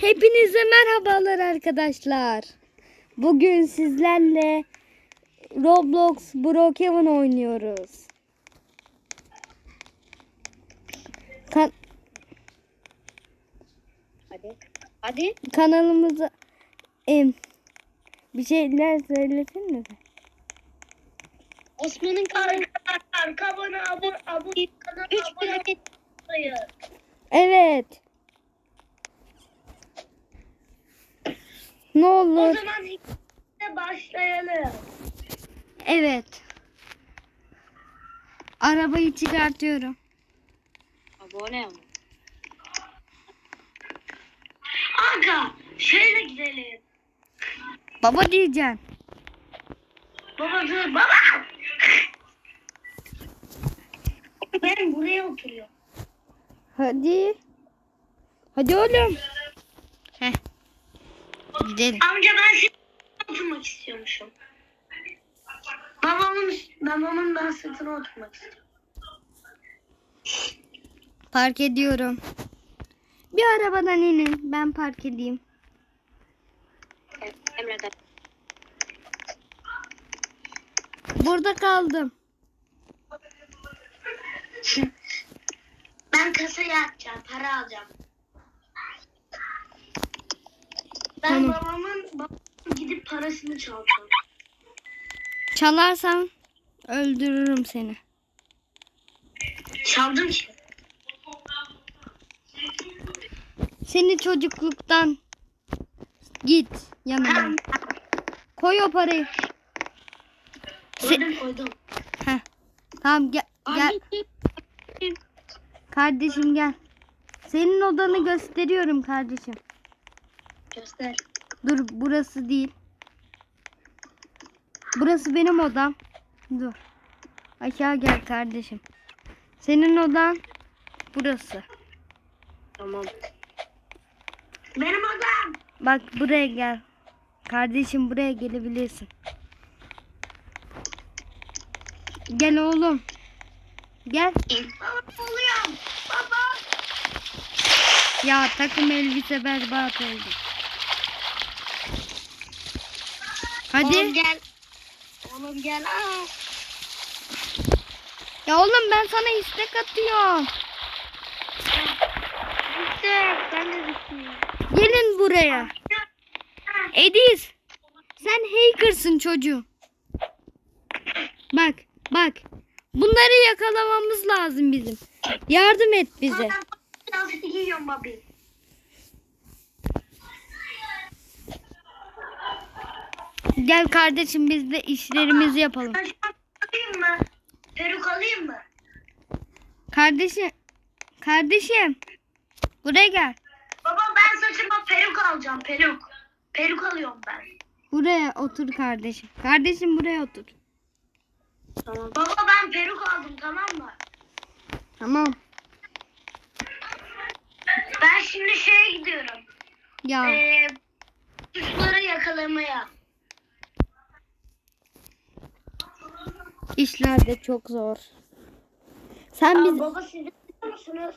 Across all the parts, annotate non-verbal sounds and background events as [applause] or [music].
Hepinize merhabalar arkadaşlar. Bugün sizlerle Roblox Brookhaven oynuyoruz. Kan- Hadi. Hadi. kanalımıza em, bir şeyler söylesene. Osman'ın kanalı abone abone kanala 3 abone olmayı. Evet. Ne O olur. zaman hikayeye başlayalım. Evet. Arabayı çıkartıyorum. Abone ol. Aga şöyle gidelim. Baba diyeceksin. Baba dur baba. Ben buraya oturuyorum. Hadi. Hadi oğlum. Gidelim. Amca ben seni oturmak istiyormuşum. Babamın babamın ben sırtına oturmak istiyorum. Park ediyorum. Bir arabadan inin. Ben park edeyim. Emre'den. Burada kaldım. Ben kasaya atacağım, para alacağım. Ben Tamam. babamın, babamın gidip parasını çalacağım. Çalarsan öldürürüm seni. Çaldım ki. Seni çocukluktan git yanıma. Koy o parayı. Koydum koydum. Heh. Tamam gel, gel. Kardeşim gel. Senin odanı gösteriyorum kardeşim. Göster. Dur burası değil. Burası benim odam. Dur. Aşağı gel kardeşim. Senin odan burası. Tamam. Benim odam. Bak buraya gel. Kardeşim buraya gelebilirsin. Gel oğlum. Gel. Baba oluyorum. Baba. Ya takım elbise berbat oldu. Hadi. Oğlum gel. Oğlum gel. Aa. Ya oğlum ben sana istek atıyorum. Bitti. Ben de bittim. Gelin buraya. Ediz. Sen hackersın çocuğum. Bak bak. Bunları yakalamamız lazım bizim. Yardım et bize. Ben giyiyorum babi. Gel kardeşim biz de işlerimizi yapalım. Alayım mı? Peruk alayım mı? Kardeşim. Kardeşim. Buraya gel. Baba ben saçıma peruk alacağım peruk. Peruk alıyorum ben. Buraya otur kardeşim. Kardeşim buraya otur. Tamam. Baba ben peruk aldım tamam mı? Tamam. Ben şimdi şeye gidiyorum. Ya Ee, suçları yakalamaya. İşler de çok zor. Sen biz baba siz biliyor musunuz?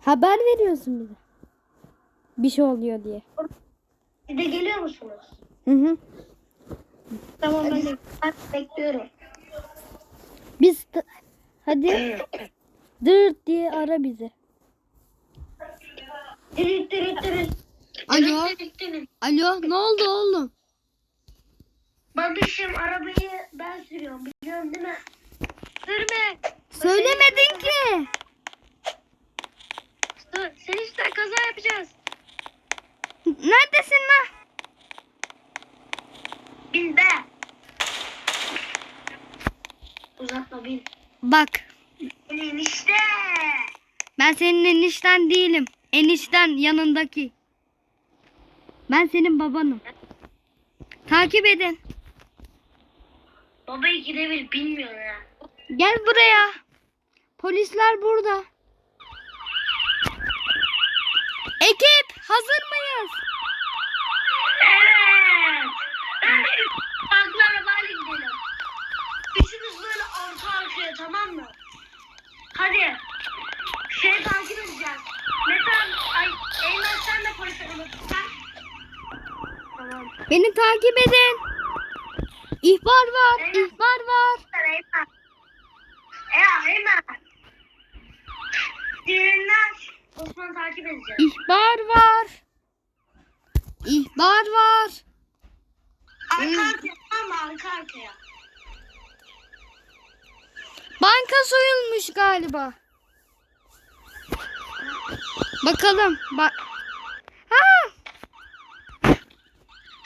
haber veriyorsun bize. Bir şey oluyor diye. Siz de geliyor musunuz? Hı hı. Tamam ben, de, ben bekliyorum. Biz t- hadi [clears throat] dırt diye ara bizi. Dürüt dürüt dürüt. Alo. Alo ne oldu oğlum? Babişim arabayı ben sürüyorum biliyorsun değil mi? Sürme. Söylemedin ki. Dur, sen işte kaza yapacağız. Neredesin lan? Bin be. Uzatma bin. Bak Bin işte. ben senin enişten değilim. Enişten yanındaki. Ben senin babanım. Takip edin. Baba ikide bir bilmiyor ya. Gel buraya. Polisler burada. Ekip hazır mıyız? Evet. Farklı arabayla gidelim. Üçümüz böyle arka arkaya tamam mı? Hadi. Şey takip edeceğiz. Metan, ay, Eymen sen de polis arabayı Tamam. Beni takip edin. İhbar var. ihbar var. Eymen. Ya Eymen. Diğerinden Osman takip edeceğim. İhbar var. İhbar var. Arka arkaya mı? Arka arkaya. Banka soyulmuş galiba. Bakalım. Bak. Ha!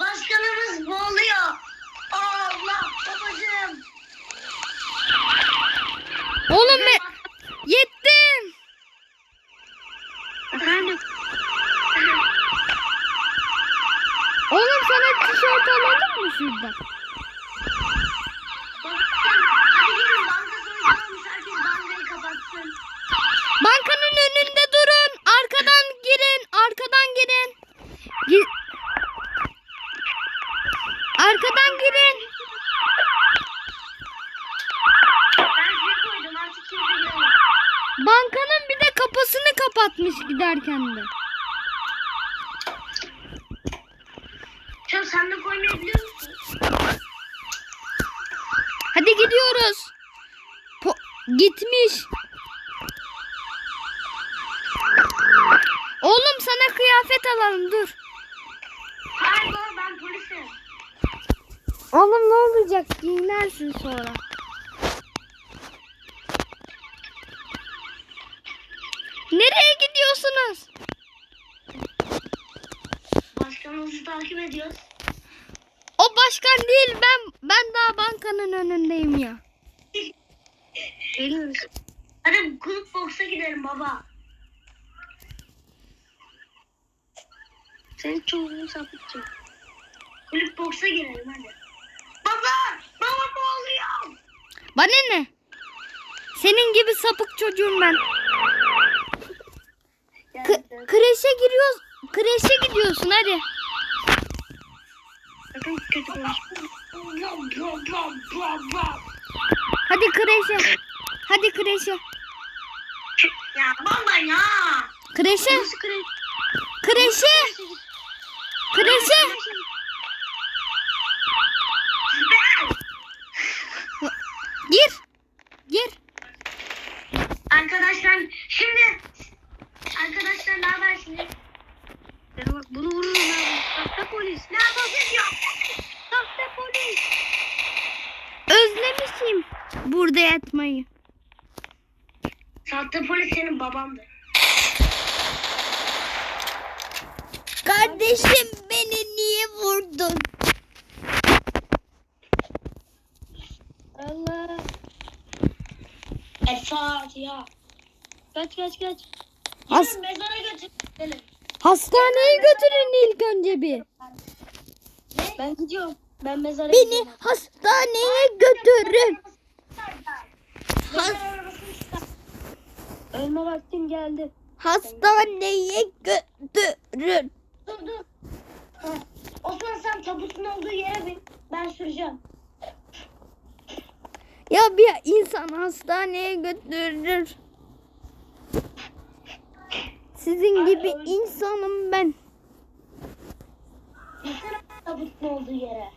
Başkanımız boğuluyor. Allah babacığım. Oğlum be. Yettim. Efendim? Oğlum sana tişört alalım mı şuradan? Bankanın önünde durun. Arkadan girin. Arkadan girin. Gi- Arkadan girin. Ben size koydum artık kimse giremez. Bankanın bir de kapısını kapatmış giderken de. Çok sen de koymayı biliyor musun? Hadi gidiyoruz. Po- gitmiş. Oğlum sana kıyafet alalım dur. Hayır baba ben polisim. Oğlum ne olacak giyinlersin sonra. Nereye gidiyorsunuz? Başkanımızı takip ediyoruz. O başkan değil ben ben daha bankanın önündeyim ya. Hadi kulüp boksa gidelim baba. Senin çocuğun sapıtacak. Kulüp boksa girelim hadi. Baba! Baba ne oluyor? Bana ne? Senin gibi sapık çocuğum ben. K- kreşe giriyoruz. Kreşe gidiyorsun hadi. Hadi kreşe. Hadi kreşe. Ya baba ya. Kreşe. Nasıl kre- Kreşe. Kreşe. Gir. Gir. Arkadaşlar şimdi arkadaşlar ne habersiniz? Ya bak bunu vururum abi. Sahte polis. Ne yapıyorsun ya? Sahte polis. Özlemişim burada yatmayı. Sahte polis senin babandır. Kardeşim beni niye vurdun? Allah. El Fatiha. Kaç kaç kaç. Has- Gidin mezara götürelim. Hastaneye götürün ilk önce bir. Ben gidiyorum. Ben mezara Beni gidiyorum. hastaneye götürün. Çıkar. Ölme vaktim geldi. Hastaneye götürün. Dur dur. Ha. Osman sen tabutun olduğu yere bin. Ben süreceğim. Ya bir insan hastaneye götürür. Sizin gibi insanım ben. Tabutun olduğu yere.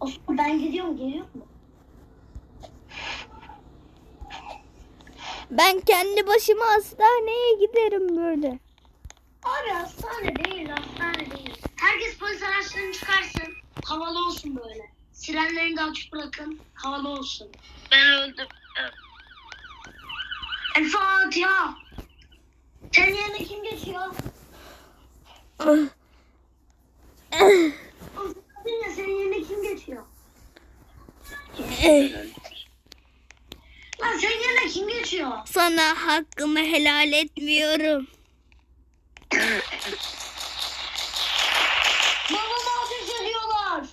Osman ben gidiyorum geliyor mu? Ben kendi başıma hastaneye giderim böyle. Abi hastane değil hastane değil. Herkes polis araçlarını çıkarsın. Havalı olsun böyle. Sirenlerini de açık bırakın. Havalı olsun. Ben öldüm. El Fatiha. Senin yerine kim geçiyor? Senin yerine kim geçiyor? Lan senin yerine kim geçiyor? Sana hakkımı helal etmiyorum. Babama ateş ediyorlar.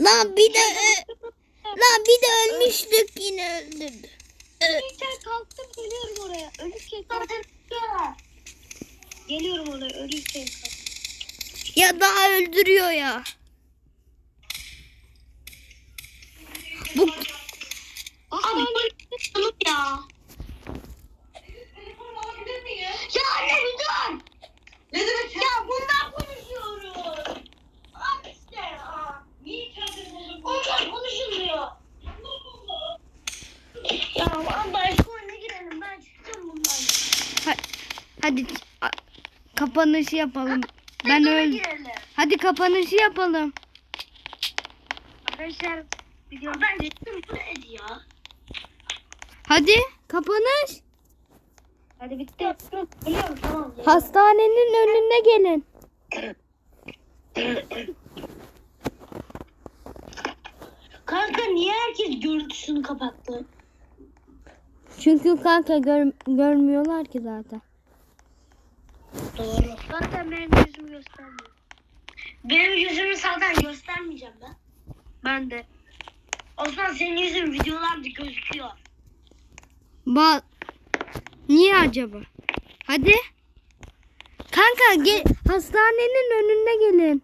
Lan bir de lan bir de ölmüştük yine öldürdü. Ölürken kalktım geliyorum oraya. Ölürken kalktım. Geliyorum oraya ölürken kalktım. Ya daha öldürüyor ya. Bu Abi ya. Ya anne bir dur. Hadi a- kapanışı yapalım. Ben girelim. Hadi kapanışı yapalım. Arkadaşlar video ben gittim bu neydi ya? Hadi kapanış. Hadi bitti. Biliyorum tamam. Hastanenin önüne gelin. Kanka niye herkes görüntüsünü kapattı? Çünkü kanka gör- görmüyorlar ki zaten. Doğru. Zaten benim yüzümü göstermiyor. Benim yüzümü zaten göstermeyeceğim ben. Ben de. Osman senin yüzün videolarda gözüküyor. Ba Niye acaba? Hadi. Kanka gel hastanenin önüne gelin.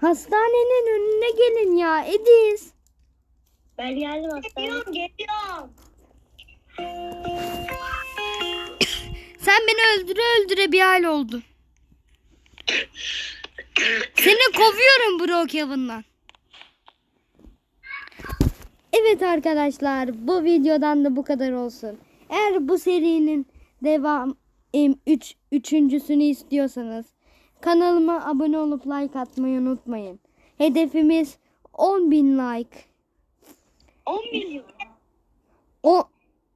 Hastanenin önüne gelin ya Ediz. Ben geldim hastaneye. Geliyorum geliyorum. Sen beni öldüre öldüre bir hal oldun. Seni kovuyorum Brookhaven'dan. Evet arkadaşlar bu videodan da bu kadar olsun. Eğer bu serinin devam 3 üçüncüsünü istiyorsanız kanalıma abone olup like atmayı unutmayın. Hedefimiz 10.000 like. 10 milyon. O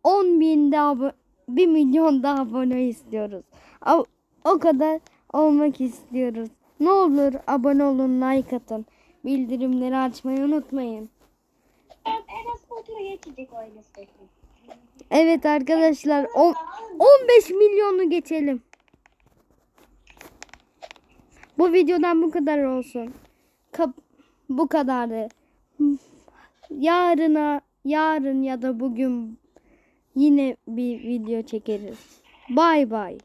10 bin daha 1 milyon daha abone istiyoruz. O, o kadar olmak istiyoruz. Ne olur abone olun, like atın. Bildirimleri açmayı unutmayın. Evet arkadaşlar on- 15 milyonu geçelim. Bu videodan bu kadar olsun. Kap- bu kadardı. Yarına yarın ya da bugün yine bir video çekeriz. Bay bay.